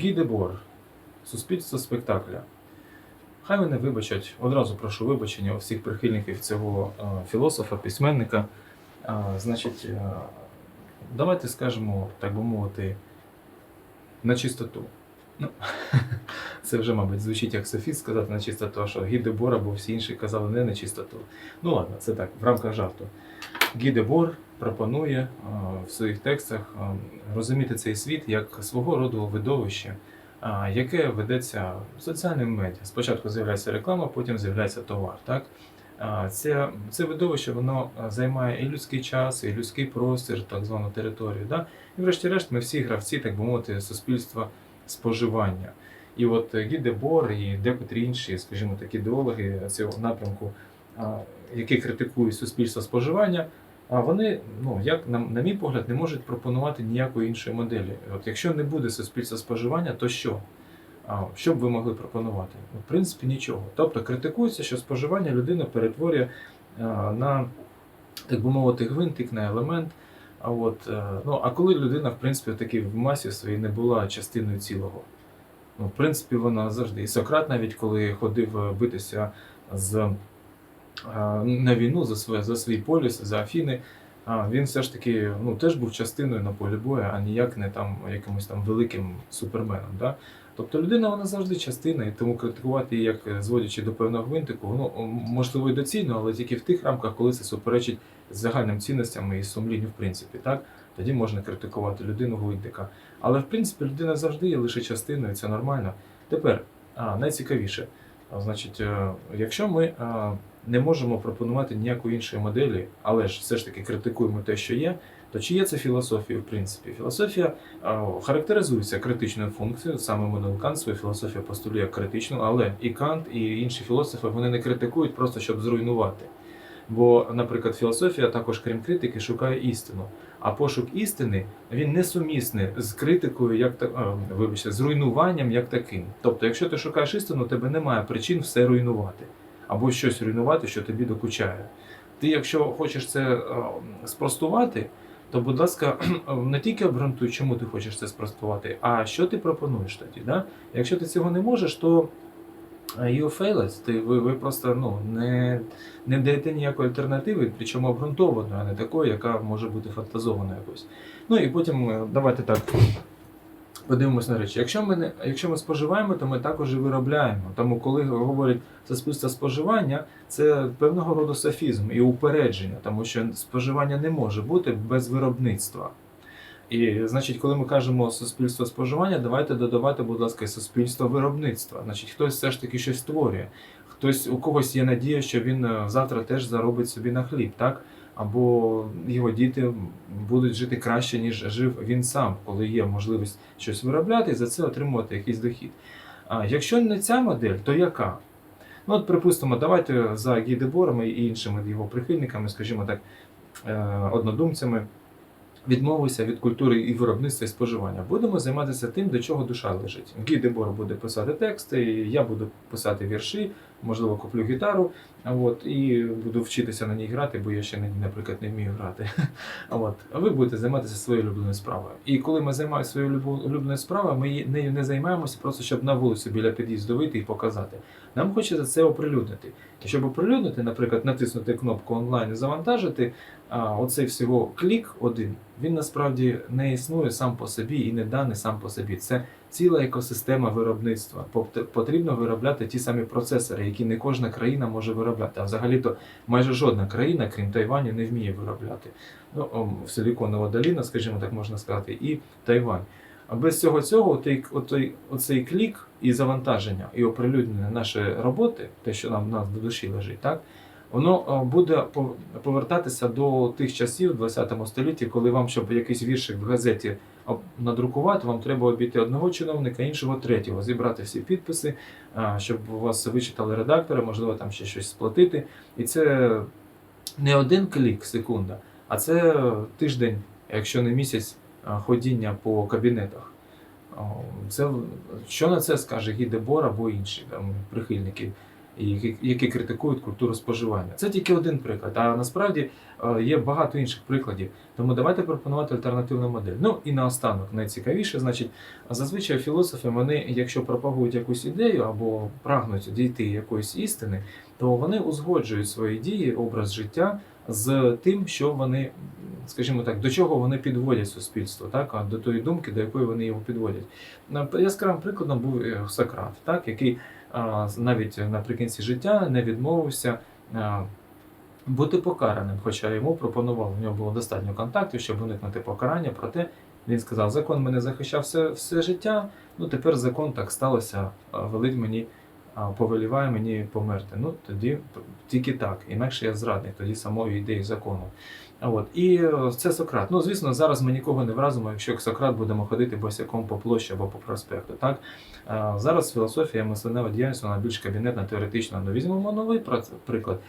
Гідебор. Суспільство спектакля. Хай мене вибачать, одразу прошу вибачення у всіх прихильників цього е, філософа, письменника. Е, значить, е, давайте скажемо, так би мовити, на чистоту. Ну, це вже, мабуть, звучить як софіст сказати на чистоту, а що Гідебор або всі інші казали не на чистоту. Ну ладно, це так, в рамках жарту. Гідебор пропонує е, в своїх текстах е, розуміти цей світ як свого роду видовище, яке ведеться соціальними медіа. Спочатку з'являється реклама, потім з'являється товар. Так? Це, це видовище воно займає і людський час, і людський простір, так звану територію. Да? І врешті-решт ми всі гравці, так би мовити, суспільства споживання. І от е, Гі Дебор і декотрі інші, скажімо так, ідеологи цього напрямку, які критикують суспільство споживання, а вони, ну як на, на мій погляд, не можуть пропонувати ніякої іншої моделі. От якщо не буде суспільства споживання, то що? А, що б ви могли пропонувати? Ну, В принципі, нічого. Тобто критикується, що споживання людина перетворює а, на, так би мовити, гвинтик, на елемент. А от, е, ну, а коли людина, в принципі, таки в масі своїй не була частиною цілого. Ну, в принципі, вона завжди. І Сократ, навіть коли ходив е, битися з а, на війну за своє за свій поліс, за Афіни. А він все ж таки ну, теж був частиною на полі бою, а ніяк не там якимось там великим суперменом. Да? Тобто людина вона завжди частина, і тому критикувати її, як е, зводячи до певного гвинтику, ну можливо і доцільно, але тільки в тих рамках, коли це суперечить загальним цінностям і сумлінню, в принципі, так тоді можна критикувати людину гвинтика. Але в принципі людина завжди є лише частиною, це нормально. Тепер а, найцікавіше, а, значить, е, якщо ми а, не можемо пропонувати ніякої іншої моделі, але ж все ж таки критикуємо те, що є, то чи є це філософія, в принципі? Філософія характеризується критичною функцією, саме Мануел Кант свою філософію постулює критичну, але і Кант, і інші філософи вони не критикують просто щоб зруйнувати. Бо, наприклад, філософія також, крім критики, шукає істину. А пошук істини він несумісний з критикою, як та а, вибачте, з руйнуванням як таким. Тобто, якщо ти шукаєш істину, тебе немає причин все руйнувати або щось руйнувати, що тобі докучає. Ти, якщо хочеш це е, спростувати, то, будь ласка, не тільки обґрунтуй, чому ти хочеш це спростувати, а що ти пропонуєш тоді. Да? Якщо ти цього не можеш, то е, you failed. Ти, ви, ви просто ну, не, не даєте ніякої альтернативи, причому обґрунтованої, а не такої, яка може бути фантазована якось. Ну і потім е, давайте так. Подивимось на речі. Якщо ми не якщо ми споживаємо, то ми також і виробляємо. Тому, коли говорять суспільство споживання, це певного роду софізм і упередження, тому що споживання не може бути без виробництва. І значить, коли ми кажемо суспільство споживання, давайте додавати, будь ласка, суспільство виробництва. Значить, хтось все ж таки щось створює. Хтось у когось є надія, що він е, завтра теж заробить собі на хліб, так? Або його діти будуть жити краще, ніж жив він сам, коли є можливість щось виробляти і за це отримувати якийсь дохід. А якщо не ця модель, то яка? Ну, от, припустимо, давайте за Гідебором і іншими його прихильниками, скажімо так, е, однодумцями, відмовився від культури і виробництва і споживання. Будемо займатися тим, до чого душа лежить. Гідебор буде писати тексти, я буду писати вірші, можливо, куплю гітару, от, і буду вчитися на ній грати, бо я ще, не- наприклад, не вмію грати. От, а ви будете займатися своєю улюбленою справою. І коли ми займаємося своєю улюбленою справою, ми нею не займаємося просто, щоб на вулицю біля під'їзду вийти і показати. Нам хочеться це оприлюднити. І щоб оприлюднити, наприклад, натиснути кнопку онлайн і завантажити, а, оцей всього клік один, він насправді не існує сам по собі і не даний сам по собі. Це ціла екосистема виробництва. Потрібно виробляти ті самі процесори, які не кожна країна може виробляти. А взагалі-то майже жодна країна, крім Тайваню, не вміє виробляти. Ну, Силіконова доліна, скажімо так, можна сказати, і Тайвань. А без цього цього, отей, отей, оцей клік і завантаження, і оприлюднення нашої роботи, те, що нам, нам до душі лежить, так, воно буде повертатися до тих часів в 20 столітті, коли вам, щоб якийсь віршик в газеті надрукувати, вам треба обійти одного чиновника, іншого третього, зібрати всі підписи, щоб у вас вичитали редактори, можливо, там ще щось сплатити. І це не один клік, секунда, а це тиждень, якщо не місяць ходіння по кабінетах. Це, що на це скаже Гідебор або інші там, прихильники які, які критикують культуру споживання. Це тільки один приклад. А насправді е, є багато інших прикладів. Тому давайте пропонувати альтернативну модель. Ну і наостанок, найцікавіше, значить, зазвичай філософи, вони, якщо пропагують якусь ідею або прагнуть дійти якоїсь істини, то вони узгоджують свої дії, образ життя з тим, що вони, скажімо так, до чого вони підводять суспільство, так, до тої думки, до якої вони його підводять. Яскравим прикладом був е, Сократ, так, який навіть наприкінці життя не відмовився. Бути покараним, хоча йому пропонували, у нього було достатньо контактів, щоб уникнути покарання. Проте він сказав: закон мене захищав все, все життя. Ну тепер закон так сталося, велить мені, повеліває мені померти. Ну тоді тільки так, інакше я зрадник, тоді самої ідеї закону. От. І е, це Сократ. Ну, звісно, зараз ми нікого не вразимо, якщо як Сократ будемо ходити босяком по площі або по проспекту. Так? Зараз філософія мисленева діяльність вона більш кабінетна, теоретична. Ну, візьмемо новий приклад.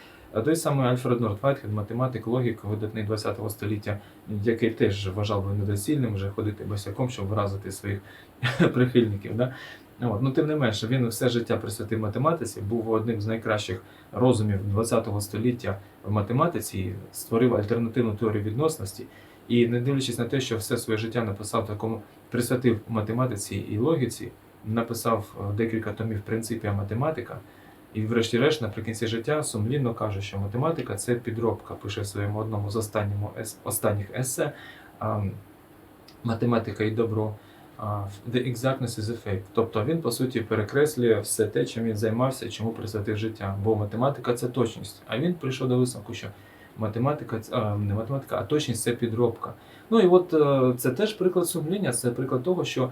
Той самий Альфред Норд Вайтхед, математик, логік, видатний 20 століття, який теж вважав би недоцільним вже ходити босяком, щоб вразити своїх прихильників. Да? От. Ну, тим не менше, він все життя присвятив математиці, був одним з найкращих розумів ХХ століття в математиці, створив альтернативну теорію відносності. І не дивлячись на те, що все своє життя написав такому, присвятив математиці і логіці, написав е, декілька томів принципів математика. І, врешті-решт, наприкінці життя сумлінно каже, що математика це підробка, пише в своєму одному з останніх есе. Математика і добро. The exactness is a fake. Тобто він, по суті, перекреслює все те, чим він займався, чому присвятив життя. Бо математика це точність. А він прийшов до висновку, що математика, це- не математика, а точність це підробка. Ну і от е, це теж приклад сумління, це приклад того, що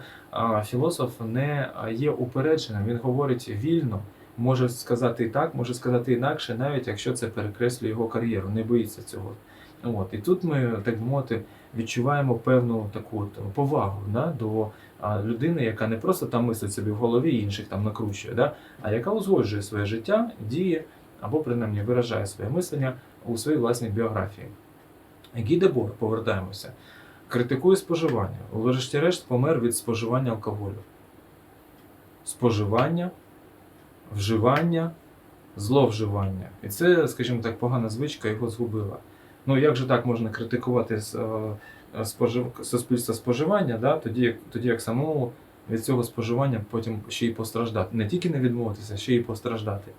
філософ не є упередженим, він говорить вільно, може сказати так, може сказати інакше, навіть якщо це перекреслює його кар'єру, не боїться цього. От. І тут ми, так мовити, відчуваємо певну таку от повагу да, до людини, яка не просто там мислить собі в голові і інших там накручує, да, а яка узгоджує своє життя, діє або принаймні виражає своє мислення у своїй власній біографії. Гій Дебор, повертаємося, критикує споживання. Врешті-решт помер від споживання алкоголю. Споживання, вживання, зловживання. І це, скажімо так, погана звичка його згубила. Ну як же так можна критикувати е, спожив... суспільство споживання, да? тоді, тоді як самому від цього споживання потім ще й постраждати. Не тільки не відмовитися, ще й постраждати.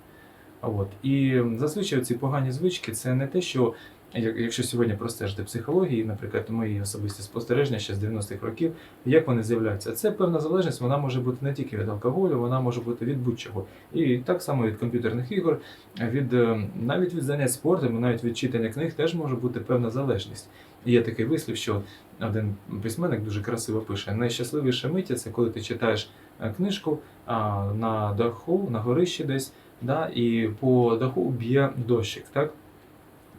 От. І зазвичай ці погані звички це не те, що якщо сьогодні простежити психології, наприклад, мої особисті спостереження ще з 90-х років, як вони з'являються. Це певна залежність, вона може бути не тільки від алкоголю, вона може бути від будь-чого. І так само від комп'ютерних ігор, від е, навіть від занять спортом, навіть від читання книг теж може бути певна залежність. І є такий вислів, що один письменник дуже красиво пише: найщасливіша миття це коли ти читаєш е, книжку на даху, на горищі десь, да, і по даху б'є дощик. Так?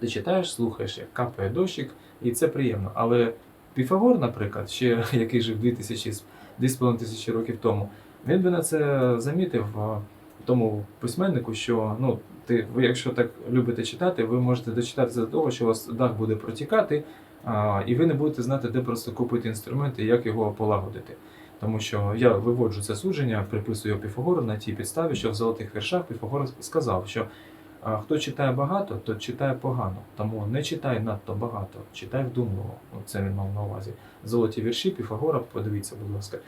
Ти читаєш, слухаєш, як капає дощик, і це приємно. Але Піфагор, наприклад, ще який жив 2000, з 2,5 тисячі років тому, він би на це замітив а, тому письменнику, що ну, ти, ви, якщо так любите читати, ви можете дочитатися до того, що у вас дах буде протікати, а, і ви не будете знати, де просто купити інструменти і як його полагодити. Тому що я виводжу це судження, приписую Піфагору на тій підставі, що в золотих віршах Піфагор сказав, що а, хто читає багато, то читає погано. Тому не читай надто багато, читай вдумливо. Це він мав на увазі. Золоті вірші Піфагора, подивіться, будь ласка.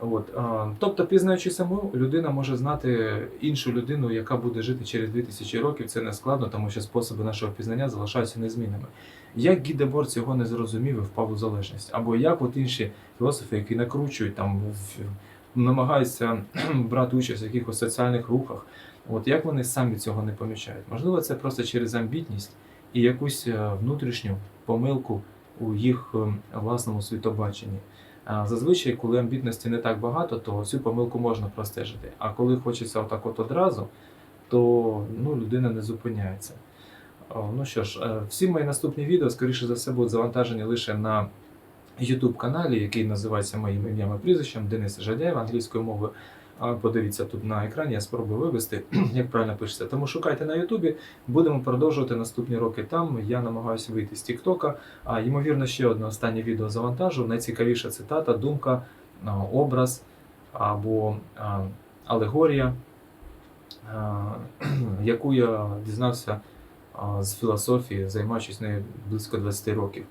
От, тобто, пізнаючи саму, людина може знати іншу людину, яка буде жити через 2000 років. Це не складно, тому що способи нашого пізнання залишаються незмінними. Як Гідебор цього не зрозумів і впав у залежність? Або як от інші філософи, які накручують там, намагаються брати участь в якихось соціальних рухах, от як вони самі цього не помічають? Можливо, це просто через амбітність і якусь е, внутрішню помилку у їх е, власному світобаченні. Зазвичай, коли амбітності не так багато, то цю помилку можна простежити. А коли хочеться отак от одразу, то ну, людина не зупиняється. Ну що ж, е, всі мої наступні відео, скоріше за все, будуть завантажені лише на YouTube каналі, який називається моїм ім'ям і прізвищем Денис Жадяєв англійською мовою. Подивіться тут на екрані, я спробую вивести, як правильно пишеться. Тому шукайте на Ютубі, будемо продовжувати наступні роки там. Я намагаюся вийти з Тіктока. А ймовірно, ще одне останнє відео завантажу. Найцікавіша цитата, думка, образ або алегорія яку я дізнався з філософії, займаючись нею близько 20 років.